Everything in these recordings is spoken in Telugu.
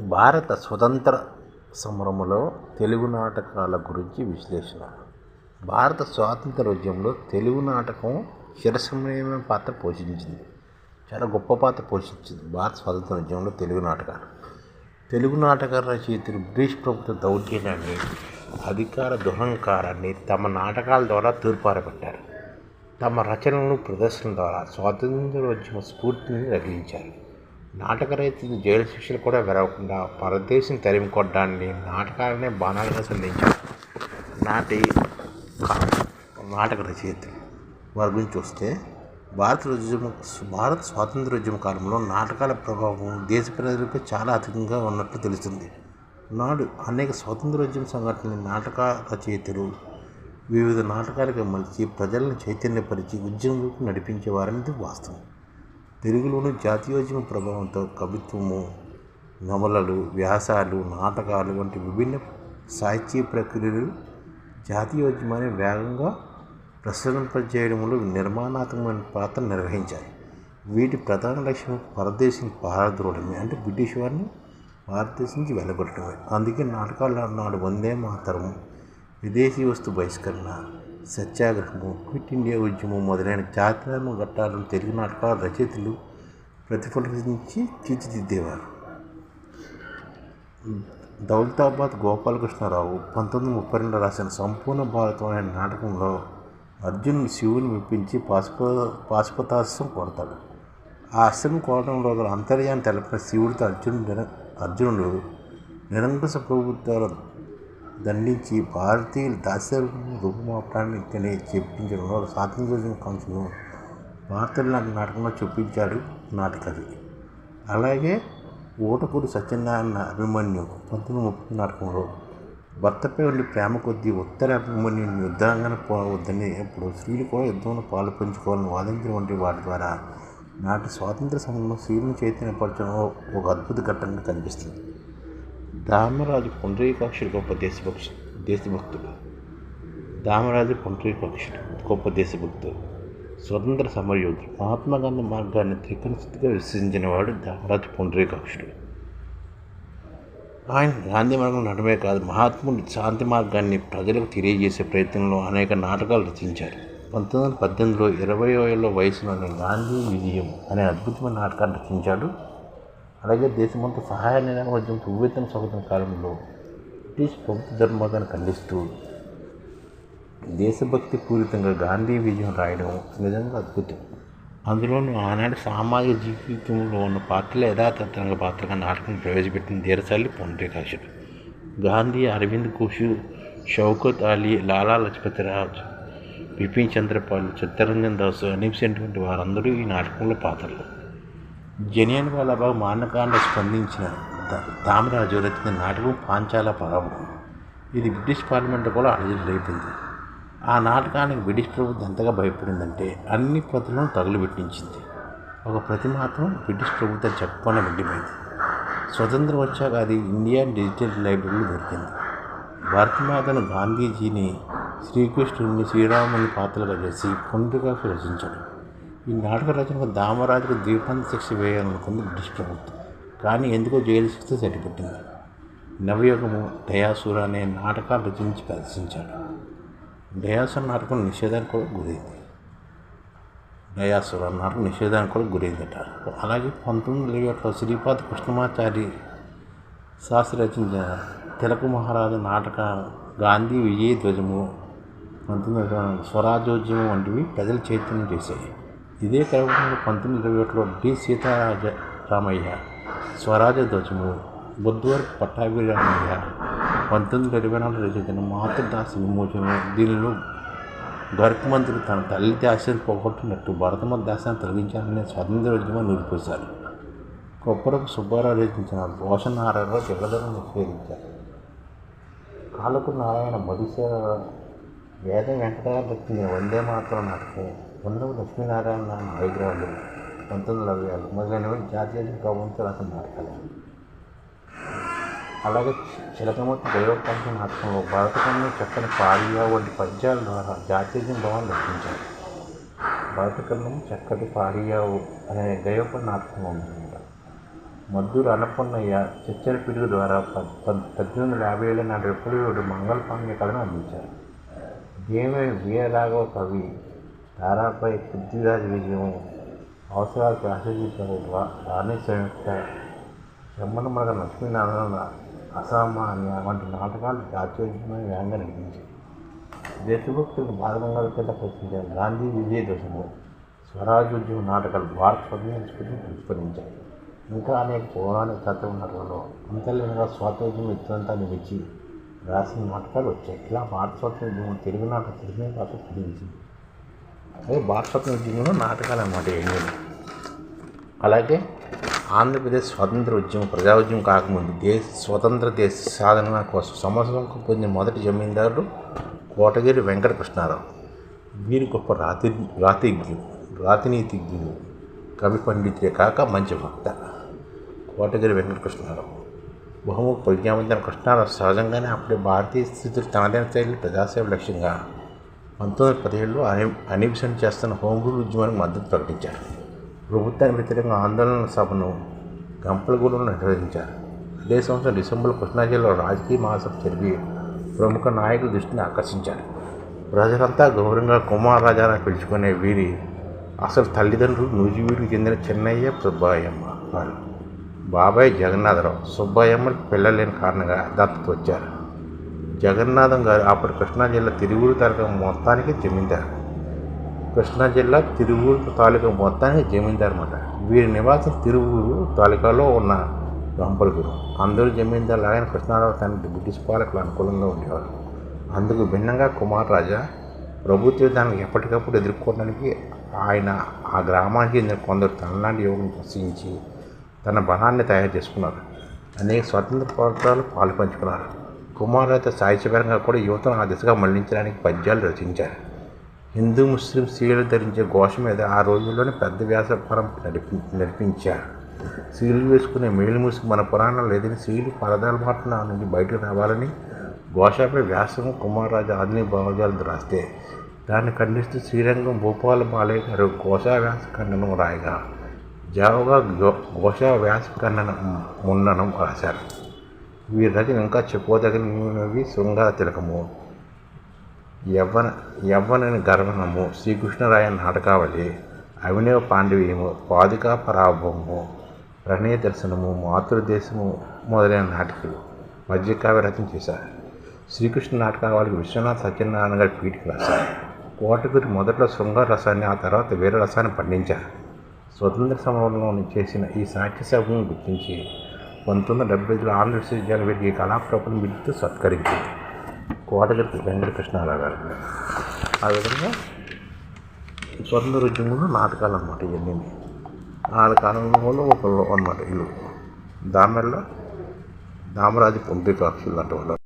భారత స్వతంత్ర సమరములో తెలుగు నాటకాల గురించి విశ్లేషణ. భారత స్వాతంత్రోద్యమంలో తెలుగు నాటకం చిరస్మరణీయమైన పాత్ర పోషించింది. చాలా గొప్ప పాత్ర పోషించింది భారత స్వాతంత్రోద్యమంలో తెలుగు నాటకాలు. తెలుగు నాటక రచయితలు బ్రిటిష్ ప్రభుత్వ దౌర్జన్యాన్ని అధికార దుహంకారాన్ని తమ నాటకాల ద్వారా తూర్పారబట్టారు. తమ రచనలను ప్రదర్శన ద్వారా స్వాతంత్రోద్యమ స్ఫూర్తిని రగిలించారు. నాటక రైతులు జైలు శిక్షలు కూడా విరవకుండా పరదేశం తరిమి కొట్టడాన్ని నాటకాలనే బాణాలుగా సంధించారు. నాటి నాటక రచయితలు వారి గురించి చూస్తే భారత ఉద్యమ భారత స్వాతంత్రోద్యమ కాలంలో నాటకాల ప్రభావం దేశ ప్రజలపై చాలా అధికంగా ఉన్నట్లు తెలుస్తుంది. నాడు అనేక స్వాతంత్రోద్యమ సంఘటనలు నాటక రచయితలు వివిధ నాటకాలకు మలిచి ప్రజలను చైతన్యపరిచి ఉద్యమంలోకి నడిపించేవారనేది వాస్తవం. తెలుగులోని జాతీయోద్యమ ప్రభావంతో కవిత్వము నవలలు వ్యాసాలు నాటకాలు వంటి విభిన్న సాహిత్య ప్రక్రియలు జాతీయోద్యమాన్ని వేగంగా ప్రసరింపజేయడంలో నిర్మాణాత్మకమైన పాత్ర నిర్వహించాయి. వీటి ప్రధాన లక్ష్యం పరదేశం పారద్రోడమే అంటే బ్రిటిష్ వారిని భారతదేశం నుంచి వెళ్ళగొట్టడమే అందుకే నాటకాలు నాడు వందే మాతరం విదేశీ వస్తు బహిష్కరణ సత్యాగ్రహము క్విట్ ఇండియా ఉద్యమం మొదలైన జాతీయ ఘట్టాలను తెలుగు నాటకాల రచయితలు ప్రతిఫలించి తీర్చిదిద్దేవారు. దౌలతాబాద్ గోపాలకృష్ణారావు పంతొమ్మిది ముప్పై రెండు రాసిన సంపూర్ణ భారతం అనే నాటకంలో అర్జున్ శివుని మెప్పించి పాశుప పాశుపతాశ్రం కొడతాడు ఆ అస్త్రం కోవడంలో గల అంతర్యాన్ని తెలిపిన శివుడితో అర్జునుడు అర్జునుడు నిరంకుశ ప్రభుత్వాల దండించి భారతీయుల దాస్యాలను రూపుమాపడాన్ని చెప్పించడంలో స్వాతంత్ర్యోద్యమ కాంక్షను భారతీయుల నాటి నాటకంలో చూపించాడు నాటకవి అలాగే ఊటకూరు సత్యనారాయణ అభిమన్యు పంతొమ్మిది ముప్పై నాటకంలో భర్తపై ఉండి ప్రేమ కొద్దీ ఉత్తర అభిమన్యుని యుద్ధాంగన పోవద్దని ఇప్పుడు స్త్రీలు కూడా యుద్ధంలో పాలు పంచుకోవాలని వాదించిన వంటి వాటి ద్వారా నాటి స్వాతంత్ర సమయంలో స్త్రీలను చైతన్యపరచడం ఒక అద్భుత ఘట్టంగా కనిపిస్తుంది. దామరాజు పుండ్రీకాక్షుడు గొప్ప దేశభక్ష దేశభక్తుడు. దామరాజు పుండ్రీకాక్షుడు గొప్ప దేశభక్తుడు. స్వతంత్ర సమరయోధుడు. మహాత్మా గాంధీ మార్గాన్ని త్రికణస్థితిగా విశ్వసించిన వాడు దామరాజు పుండ్రీకాక్షుడు ఆయన గాంధీ మార్గం నడమే కాదు మహాత్ముడి శాంతి మార్గాన్ని ప్రజలకు తెలియజేసే ప్రయత్నంలో అనేక నాటకాలు రచించారు. పంతొమ్మిది వందల పద్దెనిమిదిలో ఇరవై ఏళ్ళ వయసులోనే గాంధీ విజయం అనే అద్భుతమైన నాటకాన్ని రచించాడు. అలాగే దేశమంతా సహాయ నిరామోద్యమం ఉవ్వెత్తున సాగుతున్న కాలంలో బ్రిటిష్ ప్రభుత్వ ధర్మాన్ని ఖండిస్తూ దేశభక్తి పూరితంగా గాంధీ విజయం రాయడం నిజంగా అద్భుతం. అందులోనూ ఆనాటి సామాజిక జీవితంలో ఉన్న పాత్రలు యథాతథంగా పాత్రగా నాటకం ప్రవేశపెట్టిన ధీరశాలి పొండ్రీకాక్షుడు గాంధీ అరవింద్ కుషు షౌకత్ అలీ లాలా లజపతిరాజు బిపిన్ చంద్రపాల్ చిత్తరంజన్ దాస్ అనీప్ వారందరూ ఈ నాటకంలో పాత్రలు. జనియన్ వాలాబాగ్ మానకాండ స్పందించిన దామరాజు రచించిన నాటకం పాంచాల పరాభవం ఇది బ్రిటిష్ పార్లమెంట్లో కూడా రేపింది ఆ నాటకానికి బ్రిటిష్ ప్రభుత్వం ఎంతగా భయపడిందంటే అన్ని ప్రతులను తగులుబెట్టించింది ఒక ప్రతి మాత్రం బ్రిటిష్ ప్రభుత్వం చెప్పకుండా వెళ్ళిపోయింది స్వతంత్రం వచ్చాక అది ఇండియన్ డిజిటల్ లైబ్రరీలో దొరికింది. భారతమాతను గాంధీజీని శ్రీకృష్ణుడిని శ్రీరాముని పాత్రలుగా చేసి పుండ్రికాకు రచించాడు. ఈ నాటక రచనకు దామరాజుకు ద్వీపాంత శిక్ష వేయాలనుకుంది బ్రిటిష్ ప్రభుత్వం. కానీ ఎందుకో జైలు శిక్ష సరిపెట్టింది. నవయుగము డయాసుర అనే నాటకాలు రచించి ప్రదర్శించాడు. డయాసుర నాటకం నిషేధానికి కూడా గురైంది. డయాసుర నాటకం నిషేధానికి కూడా గురైందట. అలాగే పంతొమ్మిది వందల ఇరవై ఒకటిలో శ్రీపాద కృష్ణమాచారి శాస్త్రి రచించిన తిలక మహారాజు నాటక గాంధీ విజయ ధ్వజము పంతొమ్మిది స్వరాజ్యోద్యమం వంటివి ప్రజలు చైతన్యం చేశాయి. ఇదే క్రమంలో పంతొమ్మిది ఇరవై ఒకటిలో డి. సీతారాజ రామయ్య స్వరాజ ధ్వజము బుద్ధవర్ పట్టాభిరామయ్య పంతొమ్మిది ఇరవై నాలుగు రచించిన మాతృదాస విమోచనం దీనిలో గర్క్ మంత్రి తన తల్లి దాసిని పోగొట్టినట్టు భరతమ దాస్యాన్ని తొలగించాలనే స్వాతంత్ర ఉద్యమం నిలిపేశారు కొప్పరపు సుబ్బారావు రచించిన భోషనారాయణరావు జగదను నిషేధించారు కాలకు నారాయణ మధుసేవ వేద వెంకటరావు రచించిన వందే మాత్రం నాటకం. ఉండవు లక్ష్మీనారాయణ హైదరాబాద్ పంతొమ్మిది వందల అరవై ఆరు మొదలైనవి జాతీయ గౌరవంతో రాసిన నాటకాలు అలాగే చిలకమూర్తి దైవపంచ నాటకంలో భరతకంలో చక్కని పాడియా వంటి పద్యాల ద్వారా జాతీయ భావాన్ని రచించారు భరతకన్ను చక్కటి పాడియావు అనే దైవప నాటకం ఉందన్నమాట. మద్దూరు అన్నపూర్ణయ్య చచ్చర పిడుగు ద్వారా పద్దెనిమిది వందల యాభై ఏడు నాటి విప్లవీయుడు మంగళపాండ్య కళను కథను అందించారు. దేవే వీరరాఘవ కవి తారాపై పృథ్వీరాజ్ విజయం అవసరాలకు ఆశించారు రాణి సంయుక్త మగ లక్ష్మీనారాయణ అసామాన్య వంటి నాటకాలు జాతీయోద్యమైన వ్యాంగా నడిపించాయి దేశభక్తులకు భాగంగా కింద ప్రశ్నించారు గాంధీ విజయ దశము స్వరాజ్యోద్యమ నాటకాలు భారత స్వాతంత్ర్యం ప్రతిఫలించాయి ఇంకా అనేక పౌరాణిక తత్వ నటనలో అంతర్లీనంగా స్వాతంత్ర్యం ఇచ్చినంతా నిలిచి రాసిన నాటకాలు వచ్చాయి. ఇలా భారత స్వాతంత్ర్యం తెలుగు నాటక తెలుగు పాత్ర ఫలించింది అదే భారత స్వాతంత్ర్యంలో నాటకాలు అన్నమాట ఏంటి అలాగే ఆంధ్రప్రదేశ్ స్వతంత్ర ఉద్యమం ప్రజా ఉద్యమం కాకముందు దేశ స్వతంత్ర దేశ సాధన కోసం సంవత్సరం పొందిన మొదటి జమీందారుడు కోటగిరి వెంకటకృష్ణారావు. వీరి గొప్ప రాతి రాతిజ్ఞుడు రాతినీతిజ్ఞుడు కవి పండితే కాక మంచి భక్త కోటగిరి వెంకటకృష్ణారావు. బహుముఖ ప్రజ్ఞావంతన కృష్ణారావు సహజంగానే అప్పుడే భారతీయ స్థితులు తనదైన శైలి ప్రజాసేవ లక్ష్యంగా పంతొమ్మిది పదిహేడులో అని అనిపిషన్ చేస్తున్న హోం రూల్ ఉద్యమానికి మద్దతు ప్రకటించారు. ప్రభుత్వానికి వ్యతిరేకంగా ఆందోళన సభను గంపలగూడలో నిర్వహించారు. అదే సంవత్సరం డిసెంబర్లో కృష్ణా జిల్లాలో రాజకీయ మహాసభ జరిపి ప్రముఖ నాయకుల దృష్టిని ఆకర్షించారు. ప్రజలంతా గౌరవంగా కుమార్ రాజారావు పిలుచుకునే వీరి అసలు తల్లిదండ్రులు నూజివీడికి చెందిన చెన్నయ్య సుబ్బాయమ్మ వారు బాబాయ్ జగన్నాథరావు సుబ్బాయమ్మకి పిల్లలేని కారణంగా దత్తత వచ్చారు. జగన్నాథం గారు అప్పుడు కృష్ణా జిల్లా తిరువూరు తాలూకా మొత్తానికి జమీందారు. కృష్ణా జిల్లా తిరువూరు తాలూకా మొత్తానికి జమీందారు అనమాట వీరి నివాసం తిరువూరు తాలూకాలో ఉన్న గంపలగురు. అందరూ జమీందారులు ఆయన కృష్ణారావు తనకి బ్రిటిష్ పాలకులు అనుకూలంగా ఉండేవారు. అందుకు భిన్నంగా కుమార్ రాజా ప్రభుత్వ దానికి ఎప్పటికప్పుడు ఎదుర్కోవడానికి ఆయన ఆ గ్రామానికి చెందిన కొందరు తనలాంటి యువకులను ప్రశ్నించి తన బలాన్ని తయారు చేసుకున్నారు. అనేక స్వతంత్ర పోరాటాలు పాలు పంచుకున్నారు కుమారత సాహిత్యపరంగా కూడా యువతను ఆ దిశగా మళ్ళించడానికి పద్యాలు రచించారు. హిందూ ముస్లిం స్త్రీలు ధరించే ఘోష మీద ఆ రోజుల్లోనే పెద్ద వ్యాసపరం నడిపి నడిపించారు. స్త్రీలు వేసుకునే మేలు మూసుకు మన పురాణాలు లేదని స్త్రీలు పరదాల మాటన నుంచి బయటకు రావాలని ఘోషపై వ్యాసం కుమారరాజు ఆధునిక భావజాలు రాస్తే దాన్ని ఖండిస్తూ శ్రీరంగం భూపాల బాలయ్య గారు ఘోషా వ్యాస ఖండనం రాయగా జావగా ఘోషా వ్యాస ఖండనం మున్ననం రాశారు. వీరి రచన ఇంకా చెప్పుకోదగినవి శృంగార తిలకము. యవ్వన యవ్వనని గర్వనము. శ్రీకృష్ణరాయ నాటకావళి. అవినవ పాండవీయము. పాదుకా పరాభవము. ప్రణయ దర్శనము. మాతృదేశము మొదలైన నాటకాలు. మధ్యకావ్య రచన చేశారు. శ్రీకృష్ణ నాటకావళికి విశ్వనాథ్ సత్యనారాయణ గారి పీఠిక రాశారు. కోటగురి మొదట్లో శృంగార రసాన్ని ఆ తర్వాత వీర రసాన్ని పండించారు. స్వతంత్ర సమరంలో చేసిన ఈ సాహిత్య సభను గుర్తించి పంతొమ్మిది వందల డెబ్బై ఐదులో ఆంధ్ర విశ్వవిద్యాలయం వీరికి కళాప్రభను బిడ్డతో సత్కరించింది. కోటగిరి వెంకటకృష్ణారావు గారు. ఆ విధంగా స్వతంత్ర ఉద్యమంలో నాటకాలు అనమాట ఇవన్నీ. నాలుగు కాలంలో ఒక అనమాట ఇల్లు. దామెల్లో దామరాజు పొందికాక్షులు అంటే వాళ్ళు.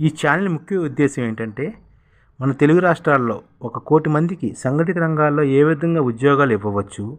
ఈ ఛానల్ ముఖ్య ఉద్దేశం ఏంటంటే మన తెలుగు రాష్ట్రాల్లో ఒక కోటి మందికి సంఘటిత రంగాల్లో ఏ విధంగా ఉద్యోగాలు ఇవ్వవచ్చు